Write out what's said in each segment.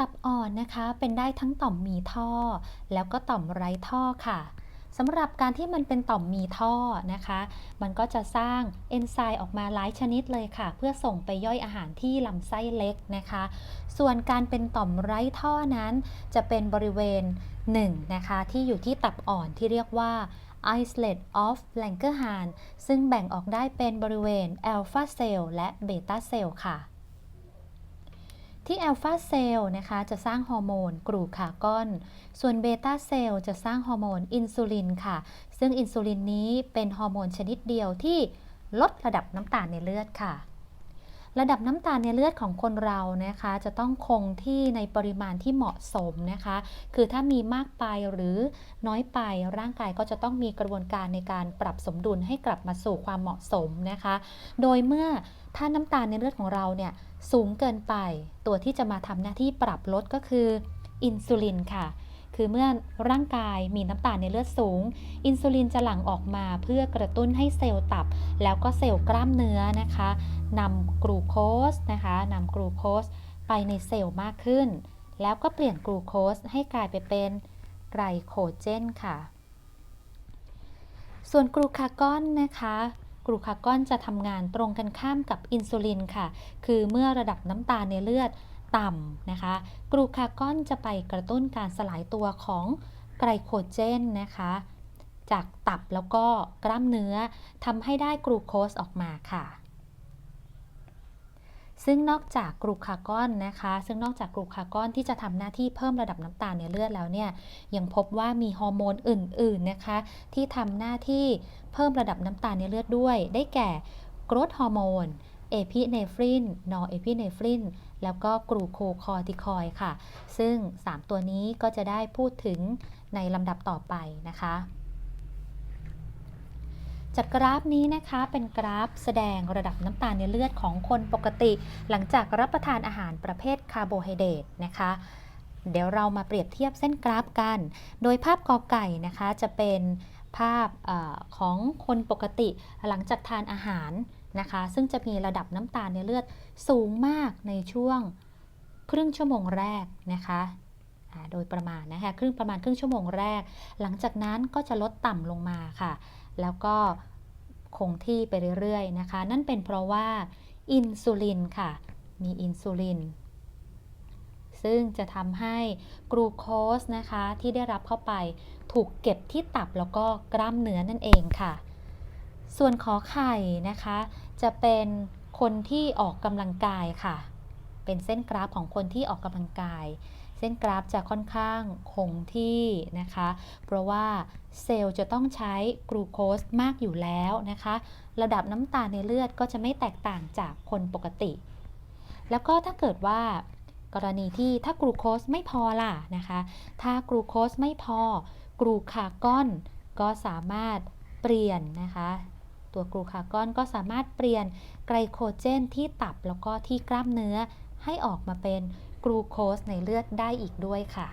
ตับอ่อนนะคะ เป็นได้ทั้งต่อมมีท่อ แล้วก็ต่อมไร้ท่อค่ะสำหรับการที่มันเป็นต่อมมีท่อนะคะ มันก็จะสร้างเอนไซม์ออกมาหลายชนิดเลยค่ะ เพื่อส่งไปย่อยอาหารที่ลำไส้เล็กนะคะ ส่วนการเป็นต่อมไร้ท่อนั้น จะเป็นบริเวณ1นะคะที่อยู่ที่ตับอ่อนที่เรียกว่า islet of Langerhans ซึ่งแบ่งออกได้เป็นบริเวณ alpha cell และ beta cell ค่ะ ที่อัลฟาเซลล์นะคะจะสร้างฮอร์โมนกรูคากอน ส่วนเบต้าเซลล์จะสร้างฮอร์โมนอินซูลินค่ะ ซึ่งอินซูลินนี้เป็นฮอร์โมนชนิดเดียวที่ลดระดับน้ำตาลในเลือดค่ะ ระดับน้ำตาลในเลือดของคนเรานะคะ จะต้องคงที่ในปริมาณที่เหมาะสมนะคะ คือถ้ามีมากไปหรือน้อยไปร่างกายก็จะต้องมีกระบวนการในการปรับสมดุลให้กลับมาสู่ความเหมาะสมนะคะ โดยเมื่อถ้าน้ำตาลในเลือดของเราเนี่ยสูงเกินไป ตัวที่จะมาทำหน้าที่ปรับลดก็คืออินซูลินค่ะ คือเมื่อร่างกายมีน้ำตาลในเลือดสูง อินซูลินจะหลั่งออกมาเพื่อกระตุ้นให้เซลล์ตับ แล้วก็เซลล์กล้ามเนื้อนะคะนำกลูโคสนะคะนำกลูโคสไปในเซลล์มากขึ้น แล้วก็เปลี่ยนกลูโคสให้กลายไปเป็นไกลโคเจนค่ะ ส่วนกลูคากอนนะคะกลูคากอนจะทำงานตรงกันข้ามกับอินซูลินค่ะ คือเมื่อระดับน้ำตาลในเลือด ต่ำนะคะ กลูคากอนจะไปกระตุ้นการสลายตัวของไกลโคเจนนะคะ จากตับแล้วก็กล้ามเนื้อทำให้ได้กลูโคสออกมาค่ะ ซึ่งนอกจากกลูคากอนนะคะ ซึ่งนอกจากกลูคากอนที่จะทำหน้าที่เพิ่มระดับน้ำตาลในเลือดแล้วเนี่ย ยังพบว่ามีฮอร์โมนอื่น ๆนะคะ ที่ทำหน้าที่เพิ่มระดับน้ำตาลในเลือดด้วย ได้แก่กรดฮอร์โมน เอพิเนฟริน นอร์เอพิเนฟริน แล้วก็กรูโคคอติคอยค่ะ ซึ่ง 3 ตัวนี้ก็จะได้พูดถึงในลำดับต่อไปนะคะจากกราฟนี้นะคะเป็นกราฟแสดงระดับน้ำตาลในเลือดของคนปกติ หลังจากรับประทานอาหารประเภทคาร์โบไฮเดรตนะคะ เดี๋ยวเรามาเปรียบเทียบเส้นกราฟกัน โดยภาพกอไก่นะคะจะเป็นภาพอของคนปกติหลังจากทานอาหาร นะคะ ซึ่งจะมีระดับน้ำตาลในเลือดสูงมากในช่วงครึ่งชั่วโมงแรกนะคะโดยประมาณนะคะครึ่งประมาณครึ่งชั่วโมงแรก หลังจากนั้นก็จะลดต่ำลงมาค่ะ แล้วก็คงที่ไปเรื่อยๆนะคะ นั่นเป็นเพราะว่าอินซูลินค่ะ มีอินซูลิน ซึ่งจะทำให้กลูโคสนะคะที่ได้รับเข้าไปถูกเก็บที่ตับแล้วก็กล้ามเนื้อนั่นเองค่ะ ส่วนขอไข่นะคะ จะเป็นคนที่ออกกำลังกายค่ะ เป็นเส้นกราฟของคนที่ออกกำลังกาย เส้นกราฟจะค่อนข้างคงที่นะคะ เพราะว่าเซลล์จะต้องใช้กลูโคสมากอยู่แล้วนะคะ ระดับน้ำตาลในเลือดก็จะไม่แตกต่างจากคนปกติ แล้วก็ถ้าเกิดว่ากรณีที่ถ้ากลูโคสไม่พอล่ะนะคะ ถ้ากลูโคสไม่พอ กลูคากอนก็สามารถเปลี่ยนนะคะ ตัวกลูคากอนก็สามารถเปลี่ยนไกลโคเจนที่ตับแล้วก็ที่กล้ามเนื้อให้ออกมาเป็นกลูโคสในเลือดได้อีกด้วยค่ะ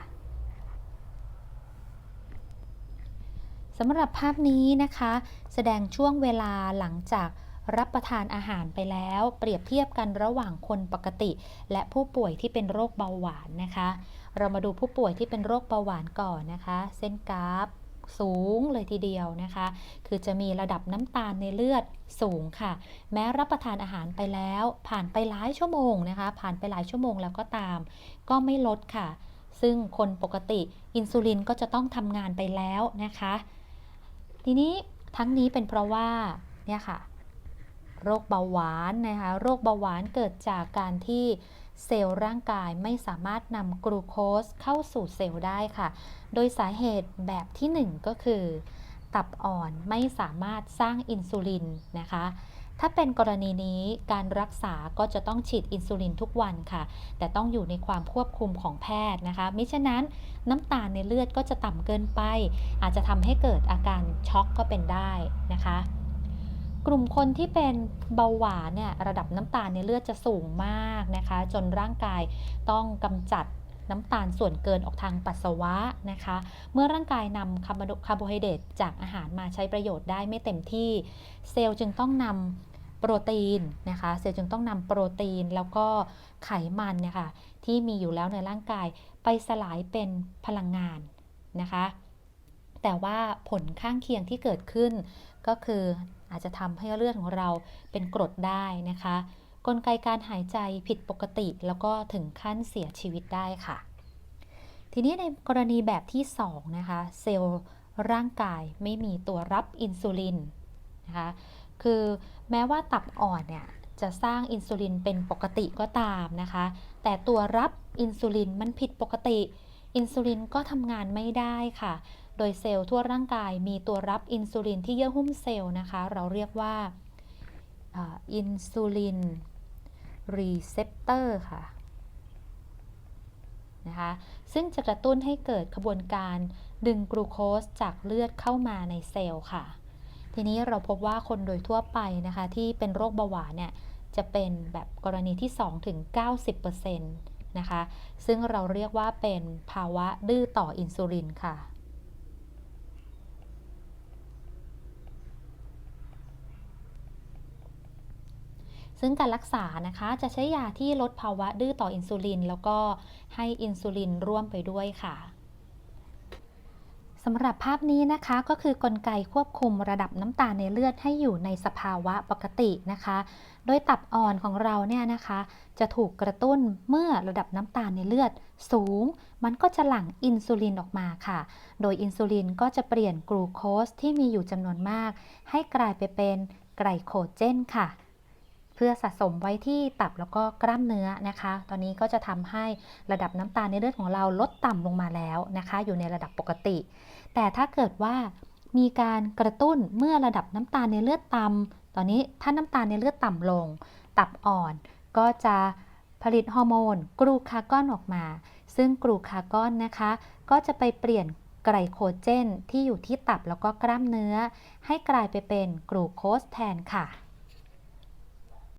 สำหรับภาพนี้นะคะ แสดงช่วงเวลาหลังจากรับประทานอาหารไปแล้ว เปรียบเทียบกันระหว่างคนปกติ และผู้ป่วยที่เป็นโรคเบาหวานนะคะ เรามาดูผู้ป่วยที่เป็นโรคเบาหวานก่อนนะคะ เส้นกราฟ สูงเลยทีเดียวนะคะ คือจะมีระดับน้ำตาลในเลือดสูงค่ะ แม้รับประทานอาหารไปแล้ว ผ่านไปหลายชั่วโมงนะคะ ผ่านไปหลายชั่วโมงแล้วก็ตาม ก็ไม่ลดค่ะ ซึ่งคนปกติอินซูลินก็จะต้องทำงานไปแล้วนะคะ ทีนี้ทั้งนี้เป็นเพราะว่าเนี่ยค่ะ โรคเบาหวานนะคะ โรคเบาหวานเกิดจากการที่ เซลล์ร่างกายไม่สามารถนำกลูโคสเข้าสู่เซลล์ได้ค่ะ โดยสาเหตุแบบที่ 1 ก็คือ ตับอ่อนไม่สามารถสร้างอินซูลินนะคะ ถ้าเป็นกรณีนี้การรักษาก็จะต้องฉีดอินซูลินทุกวันค่ะ แต่ต้องอยู่ในความควบคุมของแพทย์นะคะ มิฉะนั้นน้ำตาลในเลือดก็จะต่ำเกินไป อาจจะทำให้เกิดอาการช็อกก็เป็นได้นะคะ กลุ่มคนที่เป็นเบาหวานเนี่ยระดับน้ำตาลในเลือดจะสูงมากนะคะ จนร่างกายต้องกำจัดน้ำตาลส่วนเกินออกทางปัสสาวะนะคะ เมื่อร่างกายนำคาร์โบไฮเดรตจากอาหารมาใช้ประโยชน์ได้ไม่เต็มที่ เซลล์จึงต้องนำโปรตีนนะคะ เซลล์จึงต้องนำโปรตีนแล้วก็ไขมันเนี่ยค่ะที่มีอยู่แล้วในร่างกายไปสลายเป็นพลังงานนะคะ แต่ว่าผลข้างเคียงที่เกิดขึ้นก็คือ อาจจะทำให้เลือดของเราเป็นกรดได้นะคะ กลไกการหายใจผิดปกติ แล้วก็ถึงขั้นเสียชีวิตได้ค่ะ ทีนี้ในกรณีแบบที่ 2 นะคะ เซลล์ร่างกายไม่มีตัวรับอินซูลินนะคะคือแม้ว่าตับอ่อนเนี่ยจะสร้างอินซูลินเป็นปกติก็ตามนะคะ แต่ตัวรับอินซูลินมันผิดปกติ อินซูลินก็ทำงานไม่ได้ค่ะ โดยเซลล์ทั่วร่างกายมีตัวรับอินซูลินที่เยื่อหุ้มเซลล์นะคะ เราเรียกว่าอินซูลินรีเซปเตอร์ค่ะนะคะซึ่งจะกระตุ้นให้เกิดขบวนการดึงกลูโคสจากเลือดเข้ามาในเซลล์ค่ะ ทีนี้เราพบว่าคนโดยทั่วไปนะคะ ที่เป็นโรคเบาหวานเนี่ยจะเป็นแบบกรณีที่ 2 ถึง 90%นะคะ ซึ่งเราเรียกว่าเป็นภาวะดื้อต่ออินซูลินค่ะ ซึ่งการรักษานะคะจะใช้ยาที่ลดภาวะดื้อต่ออินซูลิน แล้วก็ให้อินซูลินร่วมไปด้วยค่ะสำหรับภาพนี้นะคะก็คือกลไกควบคุมระดับน้ำตาลในเลือดให้อยู่ในสภาวะปกตินะคะ โดยตับอ่อนของเราเนี่ยนะคะ จะถูกกระตุ้นเมื่อระดับน้ำตาลในเลือดสูง มันก็จะหลั่งอินซูลินออกมาค่ะ โดยอินซูลินก็จะเปลี่ยนกลูโคสที่มีอยู่จำนวนมาก ให้กลายไปเป็นไกลโคเจนค่ะ เพื่อสะสมไว้ที่ตับแล้วก็กล้ามเนื้อนะคะ ตอนนี้ก็จะทำให้ระดับน้ำตาลในเลือดของเราลดต่ำลงมาแล้วนะคะ อยู่ในระดับปกติ แต่ถ้าเกิดว่ามีการกระตุ้นเมื่อระดับน้ำตาลในเลือดต่ำตอนนี้ถ้าน้ำตาลในเลือดต่ำลง ตับอ่อนก็จะผลิตฮอร์โมนกรูคากอนออกมา ซึ่งกรูคากอนนะคะ ก็จะไปเปลี่ยนไกลโคเจนที่อยู่ที่ตับแล้วก็กล้ามเนื้อ ให้กลายไปเป็นกลูโคสแทนค่ะ